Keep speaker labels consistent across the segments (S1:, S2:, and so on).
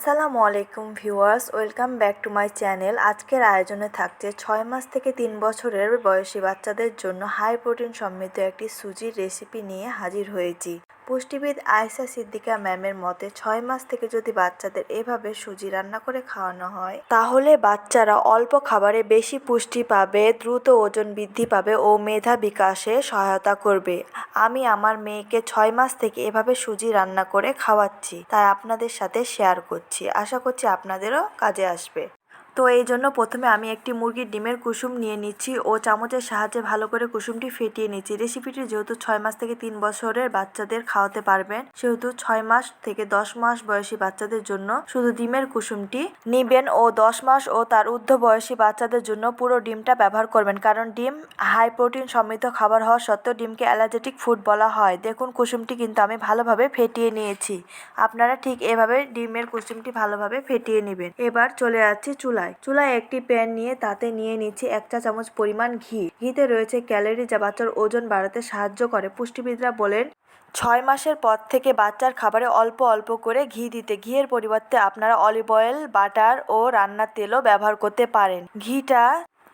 S1: আসসালামু আলাইকুম viewers, welcome back to my channel. আজকের আয়োজনে থাকছে ছয় মাস থেকে তিন বছরের বয়সী বাচ্চাদের জন্য হাই প্রোটিন সমৃদ্ধ একটি সুজির রেসিপি নিয়ে হাজির হয়েছি। পুষ্টিবিদ আয়সা সিদ্দিকা ম্যামের মতে ছয় মাস থেকে যদি বাচ্চাদের এভাবে সুজি রান্না করে খাওয়ানো হয়, তাহলে বাচ্চারা অল্প খাবারে বেশি পুষ্টি পাবে, দ্রুত ওজন বৃদ্ধি পাবে ও মেধা বিকাশে সহায়তা করবে। আমি আমার মেয়েকে ছয় মাস থেকে এভাবে সুজি রান্না করে খাওয়াচ্ছি, তাই আপনাদের সাথে শেয়ার করছি। আশা করছি আপনাদেরও কাজে আসবে। তো এই জন্য প্রথমে আমি একটি মুরগির ডিমের কুসুম নিয়ে নিচ্ছি। ও চামচের সাহায্যে ভালো করে কুসুমটি ফেটিয়ে নিচ্ছি। রেসিপিটি যেহেতু ছয় মাস থেকে তিন বছরের বাচ্চাদের খাওয়াতে পারবেন, সেহেতু ছয় মাস থেকে দশ মাস বয়সী বাচ্চাদের জন্য শুধু ডিমের কুসুমটি নিবেন ও দশ মাস ও তার ঊর্ধ্ব বয়সী বাচ্চাদের জন্য পুরো ডিমটা ব্যবহার করবেন। কারণ ডিম হাই প্রোটিন সমৃদ্ধ খাবার হওয়া সত্ত্বেও ডিমকে অ্যালার্জেটিক ফুড বলা হয়। দেখুন, কুসুমটি কিন্তু আমি ভালোভাবে ফেটিয়ে নিয়েছি। আপনারা ঠিক এভাবে ডিমের কুসুমটি ভালোভাবে ফেটিয়ে নেবেন। এবার চলে যাচ্ছি চুলায়। চুলায় চুলায় একটি প্যান নিয়ে তাতে নিয়ে নিচ্ছি এক চা চামচ পরিমাণ ঘি। ঘিতে রয়েছে ক্যালোরি যা বাচ্চার ওজন বাড়াতে সাহায্য করে। পুষ্টিবিদরা বলেন, ছয় মাসের পর থেকে বাচ্চার খাবারে অল্প অল্প করে ঘি দিতে। ঘিয়ের পরিবর্তে আপনারা অলিভ অয়েল, বাটার ও রান্নার তেলও ব্যবহার করতে পারেন। ঘিটা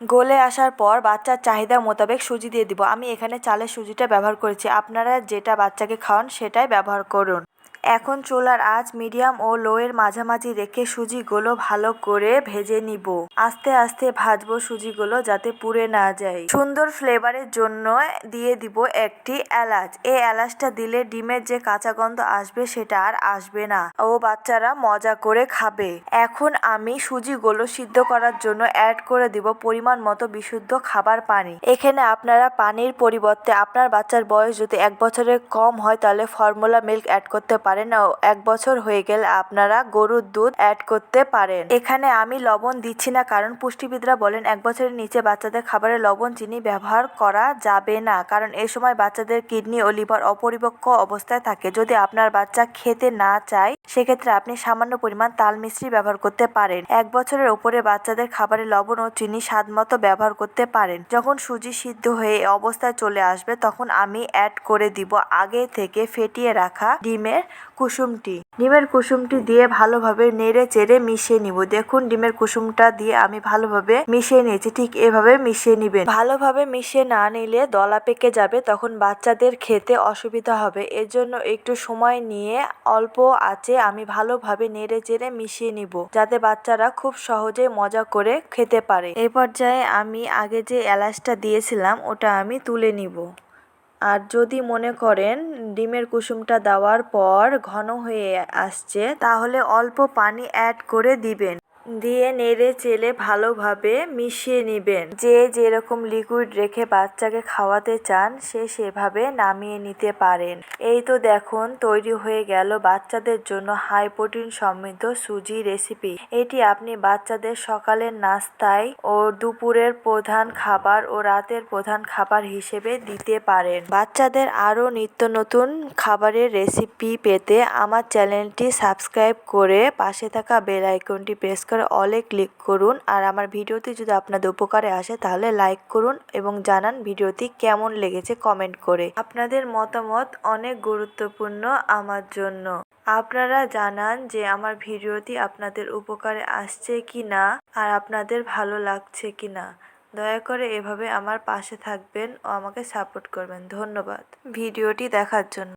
S1: গলে আসার পর বাচ্চার চাহিদা মোতাবেক সুজি দিয়ে দিব। আমি এখানে চালের সুজিটা ব্যবহার করেছি। আপনারা যেটা বাচ্চাকে খাওয়ান সেটাই ব্যবহার করুন। এখন চুলার আঁচ মিডিয়াম ও লোয়ের মাঝামাঝি রেখে সুজিগুলো ভালো করে ভেজে নিব। আস্তে আস্তে ভাজবো সুজিগুলো যাতে পুড়ে না যায়। সুন্দর ফ্লেভারের জন্য দিয়ে দিব একটি এলাচ। এই এলাচটা দিলে ডিমের যে কাঁচা গন্ধ আসবে সেটা আর আসবে না। ও বাচ্চারা মজা করে খাবে। এখন আমি সুজিগুলো সিদ্ধ করার জন্য অ্যাড করে দিব পরিমাণ মতো বিশুদ্ধ খাবার পানি। এখানে আপনারা পানির পরিবর্তে আপনার বাচ্চার বয়স যদি এক বছরের কম হয় তাহলে ফর্মুলা মিল্ক অ্যাড করতে পারেন। ও এক বছর হয়ে গেলে আপনারা গরুর দুধ অ্যাড করতে পারেন। এখানে আমি লবণ দিচ্ছি না, কারণ পুষ্টিবিদরা বলেন এক বছরের নিচে বাচ্চাদের খাবারে লবণ, চিনি ব্যবহার করা যাবে না, কারণ এ সময় বাচ্চাদের কিডনি ও লিভার অপরিপক্ক অবস্থায় থাকে। যদি আপনার বাচ্চা খেতে না চায় সেক্ষেত্রে আপনি সামান্য পরিমাণ তাল মিশ্রি ব্যবহার করতে পারেন। এক বছরের ওপরে বাচ্চাদের খাবারে লবণ ও চিনি স্বাদ মতো ব্যবহার করতে পারেন। যখন সুজি সিদ্ধ হয়ে অবস্থায় চলে আসবে, তখন আমি অ্যাড করে দিব আগে থেকে ফেটিয়ে রাখা ডিমের কুসুমটি। ডিমের কুসুমটি দিয়ে ভালোভাবে নেড়ে চেড়ে মিশিয়ে নিব। দেখুন, ডিমের কুসুমটা দিয়ে আমি ভালোভাবে মিশিয়ে নিয়েছি। ঠিক এভাবে মিশিয়ে নিবেন। ভালোভাবে মিশিয়ে না নিলে দলা পেকে যাবে, তখন বাচ্চাদের খেতে অসুবিধা হবে। এর জন্য একটু সময় নিয়ে অল্প আঁচে আমি ভালোভাবে নেড়ে চেড়ে মিশিয়ে নিব, যাতে বাচ্চারা খুব সহজে মজা করে খেতে পারে। এই পর্যায়ে আমি আগে যে এলাচটা দিয়েছিলাম, ওটা আমি তুলে নিব। আর যদি মনে করেন ডিমের কুসুমটা দেওয়ার পর ঘন হয়ে আসছে, তাহলে অল্প পানি অ্যাড করে দিবেন। দিয়ে নেড়ে চেলে ভালোভাবে মিশিয়ে নেবেন। যে যেরকম লিকুইড রেখে বাচ্চাকে খাওয়াতে চান, সে সেভাবে নামিয়ে নিতে পারেন। এই তো দেখুন, তৈরি হয়ে গেল বাচ্চাদের জন্য হাই প্রোটিন সমৃদ্ধ সুজি রেসিপি। এটি আপনি বাচ্চাদের সকালের নাস্তায় ও দুপুরের প্রধান খাবার ও রাতের প্রধান খাবার হিসেবে দিতে পারেন। বাচ্চাদের আরও নিত্য নতুন খাবারের রেসিপি পেতে আমার চ্যানেলটি সাবস্ক্রাইব করে পাশে থাকা বেল আইকনটি প্রেস করে অলে ক্লিক করুন। আর আমার ভিডিওটি যদি আপনাদের উপকারে আসে, তাহলে লাইক করুন এবং জানান ভিডিওটি কেমন লেগেছে কমেন্ট করে। আপনাদের মতামত অনেক গুরুত্বপূর্ণ আমার জন্য। আপনারা জানান যে আমার ভিডিওটি আপনাদের উপকারে আসছে কি না আর আপনাদের ভালো লাগছে কি না দয়া করে এভাবে আমার পাশে থাকবেন ও আমাকে সাপোর্ট করবেন। ধন্যবাদ। ভিডিওটি দেখার জন্য।